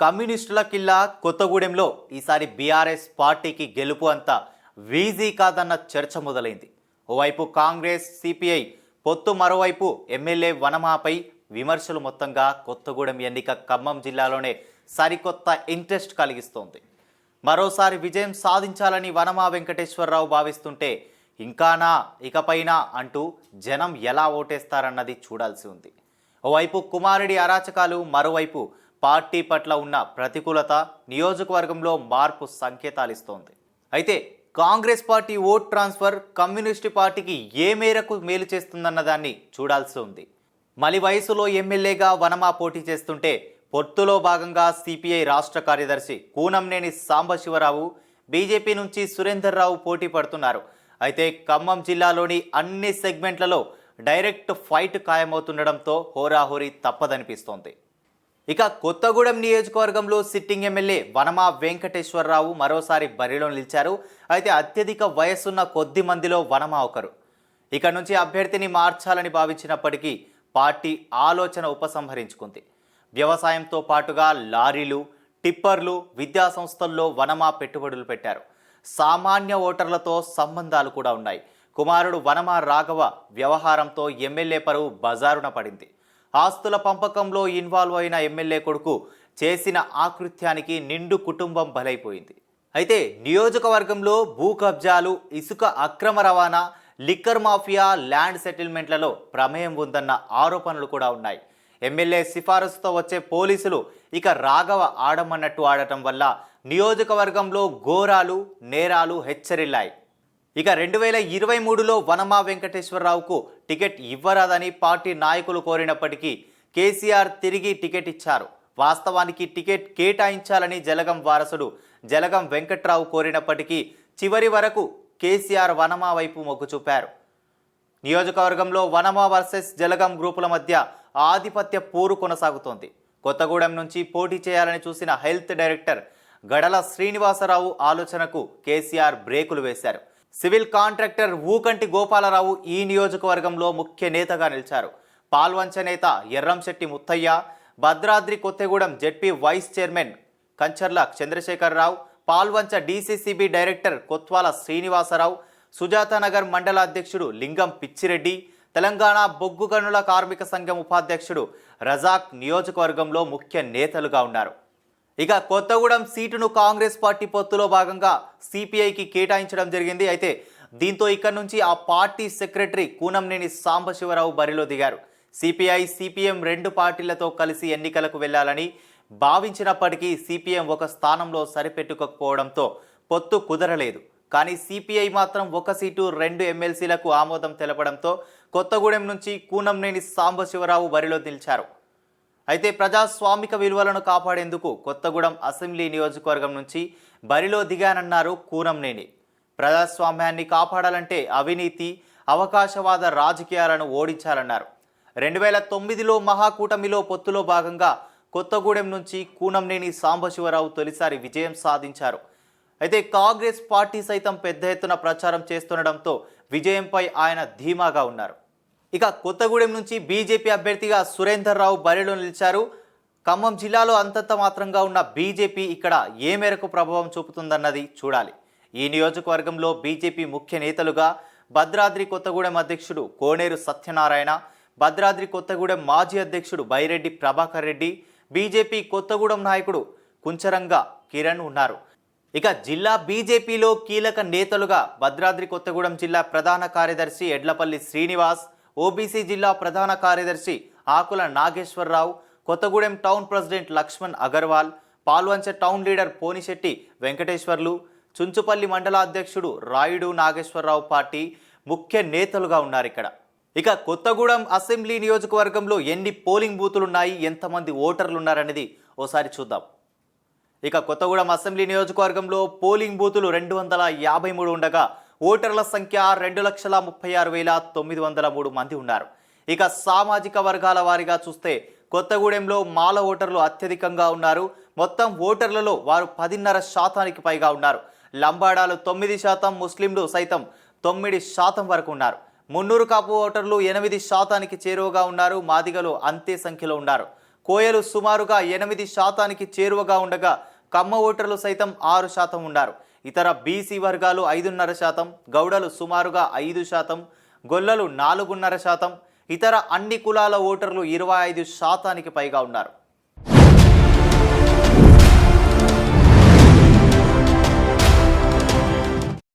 కమ్యూనిస్టుల కిల్లా కొత్తగూడెంలో ఈసారి బీఆర్ఎస్ పార్టీకి గెలుపు అంతా వీజీ కాదన్న చర్చ మొదలైంది. ఓవైపు కాంగ్రెస్ సిపిఐ పొత్తు మరోవైపు ఎమ్మెల్యే వనమాపై విమర్శలు మొత్తంగా కొత్తగూడెం ఎన్నిక ఖమ్మం జిల్లాలోనే సరికొత్త ఇంట్రెస్ట్ కలిగిస్తోంది. మరోసారి విజయం సాధించాలని వనమా వెంకటేశ్వరరావు భావిస్తుంటే ఇంకానా ఇకపైనా అంటూ జనం ఎలా ఓటేస్తారన్నది చూడాల్సి ఉంది. ఓవైపు కుమారుడి అరాచకాలు మరోవైపు పార్టీ పట్ల ఉన్న ప్రతికూలత నియోజకవర్గంలో మార్పు సంకేతాలిస్తోంది. అయితే Congress party vote transfer communist పార్టీకి ఏ మేరకు మేలు చేస్తుందన్న దాన్ని చూడాల్సి ఉంది. మలి వయసులో ఎమ్మెల్యేగా వనమా పోటీ చేస్తుంటే పొత్తులో భాగంగా సిపిఐ రాష్ట్ర కార్యదర్శి కూనంనేని సాంబశివరావు బీజేపీ నుంచి సురేందర్ రావు పోటీ పడుతున్నారు. అయితే ఖమ్మం జిల్లాలోని అన్ని సెగ్మెంట్లలో డైరెక్ట్ ఫైట్ ఖాయమవుతుండడంతో హోరాహోరీ తప్పదనిపిస్తోంది. ఇక కొత్తగూడెం నియోజకవర్గంలో సిట్టింగ్ ఎమ్మెల్యే వనమా వెంకటేశ్వరరావు మరోసారి బరిలో నిలిచారు. అయితే అత్యధిక వయస్సున్న కొద్ది మందిలో వనమా ఒకరు. ఇక నుంచి అభ్యర్థిని మార్చాలని భావించినప్పటికీ పార్టీ ఆలోచన ఉపసంహరించుకుంది. వ్యవసాయంతో పాటుగా లారీలు టిప్పర్లు విద్యా సంస్థల్లో వనమా పెట్టుబడులు పెట్టారు. సామాన్య ఓటర్లతో సంబంధాలు కూడా ఉన్నాయి. కుమారుడు వనమా రాఘవ వ్యవహారంతో ఎమ్మెల్యే పరువు బజారున పడింది. ఆస్తుల పంపకంలో ఇన్వాల్వ్ అయిన ఎమ్మెల్యే కొడుకు చేసిన ఆకృత్యానికి నిండు కుటుంబం బలైపోయింది. అయితే నియోజకవర్గంలో భూ కబ్జాలు ఇసుక అక్రమ రవాణా లిక్కర్ మాఫియా ల్యాండ్ సెటిల్మెంట్లలో ప్రమేయం ఉందన్న ఆరోపణలు కూడా ఉన్నాయి. ఎమ్మెల్యే సిఫారసుతో వచ్చే పోలీసులు ఇక రాఘవ ఆడమన్నట్టు ఆడటం వల్ల నియోజకవర్గంలో ఘోరాలు నేరాలు హెచ్చరిల్లాయి. ఇక రెండు వేల ఇరవై మూడులో వనమా వెంకటేశ్వరరావుకు టికెట్ ఇవ్వరాదని పార్టీ నాయకులు కోరినప్పటికీ కేసీఆర్ తిరిగి టికెట్ ఇచ్చారు. వాస్తవానికి టికెట్ కేటాయించాలని జలగం వారసుడు జలగం వెంకట్రావు కోరినప్పటికీ చివరి వరకు కేసీఆర్ వనమా వైపు మొగ్గు చూపారు. నియోజకవర్గంలో వనమా వర్సెస్ జలగం గ్రూపుల మధ్య ఆధిపత్య పోరు కొనసాగుతోంది. కొత్తగూడెం నుంచి పోటీ చేయాలని చూసిన హెల్త్ డైరెక్టర్ గడల శ్రీనివాసరావు ఆలోచనకు కేసీఆర్ బ్రేకులు వేశారు. సివిల్ కాంట్రాక్టర్ ఊకంటి గోపాలరావు ఈ నియోజకవర్గంలో ముఖ్య నేతగా నిలిచారు. పాల్వంచ నేత Erramshetti Muthaiah Bhadradri Kothagudem ZP vice chairman Kancharla Chandrasekhararao Palvancha DCCB director Kotwala Srinivasarao Sujatanagar మండల అధ్యక్షుడు లింగం పిచ్చిరెడ్డి తెలంగాణ బొగ్గు గనుల కార్మిక సంఘం ఉపాధ్యక్షుడు రజాక్ నియోజకవర్గంలో ముఖ్య నేతలుగా ఉన్నారు. ఇక కొత్తగూడెం సీటును కాంగ్రెస్ పార్టీ పొత్తులో భాగంగా సిపిఐకి కేటాయించడం జరిగింది. అయితే దీంతో ఇక్కడ నుంచి ఆ పార్టీ సెక్రటరీ కూనంనేని సాంబశివరావు బరిలో దిగారు. సిపిఐ సిపిఎం రెండు పార్టీలతో కలిసి ఎన్నికలకు వెళ్ళాలని భావించినప్పటికీ సిపిఎం ఒక స్థానంలో సరిపెట్టుకోకపోవడంతో పొత్తు కుదరలేదు. కానీ సిపిఐ మాత్రం ఒక సీటు రెండు ఎమ్మెల్సీలకు ఆమోదం తెలపడంతో కొత్తగూడెం నుంచి కూనంనేని సాంబశివరావు బరిలో నిలిచారు. అయితే ప్రజాస్వామిక విలువలను కాపాడేందుకు కొత్తగూడెం అసెంబ్లీ నియోజకవర్గం నుంచి బరిలో దిగానన్నారు కూనంనేని ప్రజాస్వామ్యాన్ని కాపాడాలంటే అవినీతి అవకాశవాద రాజకీయాలను ఓడించాలన్నారు. రెండు వేల తొమ్మిదిలో మహాకూటమిలో పొత్తులో భాగంగా కొత్తగూడెం నుంచి కూనంనేని సాంబశివరావు తొలిసారి విజయం సాధించారు. అయితే కాంగ్రెస్ పార్టీ సైతం పెద్ద ఎత్తున ప్రచారం చేస్తుండడంతో విజయంపై ఆయన ధీమాగా ఉన్నారు. ఇక కొత్తగూడెం నుంచి బీజేపీ అభ్యర్థిగా సురేందర్ రావు బరిలో నిలిచారు. ఖమ్మం జిల్లాలో అంతంత మాత్రంగా ఉన్న బీజేపీ ఇక్కడ ఏ మేరకు ప్రభావం చూపుతుందన్నది చూడాలి. ఈ నియోజకవర్గంలో బీజేపీ ముఖ్య నేతలుగా భద్రాద్రి కొత్తగూడెం అధ్యక్షుడు కోనేరు సత్యనారాయణ భద్రాద్రి కొత్తగూడెం మాజీ అధ్యక్షుడు బైరెడ్డి ప్రభాకర్ రెడ్డి బీజేపీ కొత్తగూడెం నాయకుడు కుంచరంగ కిరణ్ ఉన్నారు. ఇక జిల్లా బీజేపీలో కీలక నేతలుగా భద్రాద్రి కొత్తగూడెం జిల్లా ప్రధాన కార్యదర్శి ఎడ్లపల్లి శ్రీనివాస్ ఓబీసీ జిల్లా ప్రధాన కార్యదర్శి Akula Nageswararao Kothagudem town president Laxman Agarwal Palvancha town leader Ponishetti Venkateswarlu Chunchupalli మండల అధ్యక్షుడు రాయుడు నాగేశ్వరరావు పార్టీ ముఖ్య నేతలుగా ఉన్నారు ఇక్కడ. ఇక కొత్తగూడెం అసెంబ్లీ నియోజకవర్గంలో ఎన్ని పోలింగ్ బూతులున్నాయి ఎంతమంది ఓటర్లు ఉన్నారనేది ఓసారి చూద్దాం. ఇక కొత్తగూడెం అసెంబ్లీ నియోజకవర్గంలో పోలింగ్ బూతులు రెండు వందల యాభై మూడు ఉండగా ఓటర్ల సంఖ్య రెండు లక్షల ముప్పై ఆరు వేల తొమ్మిది వందల మూడు మంది ఉన్నారు. ఇక సామాజిక వర్గాల వారిగా చూస్తే కొత్తగూడెంలో మాల ఓటర్లు అత్యధికంగా ఉన్నారు. మొత్తం ఓటర్లలో వారు పదిన్నర శాతానికి పైగా ఉన్నారు. లంబాడాలు తొమ్మిది శాతం ముస్లింలు సైతం తొమ్మిది శాతం వరకు ఉన్నారు. మున్నూరు కాపు ఓటర్లు ఎనిమిది శాతానికి చేరువగా ఉన్నారు. మాదిగలు అంతే సంఖ్యలో ఉన్నారు. కోయలు సుమారుగా ఎనిమిది శాతానికి చేరువగా ఉండగా కమ్మ ఓటర్లు సైతం ఆరు శాతం ఉన్నారు. ఇతర బీసీ వర్గాలు ఐదున్నర శాతం గౌడలు సుమారుగా ఐదు శాతం గొల్లలు నాలుగున్నర శాతం ఇతర అన్ని కులాల ఓటర్లు ఇరవై ఐదు శాతానికి పైగా ఉన్నారు.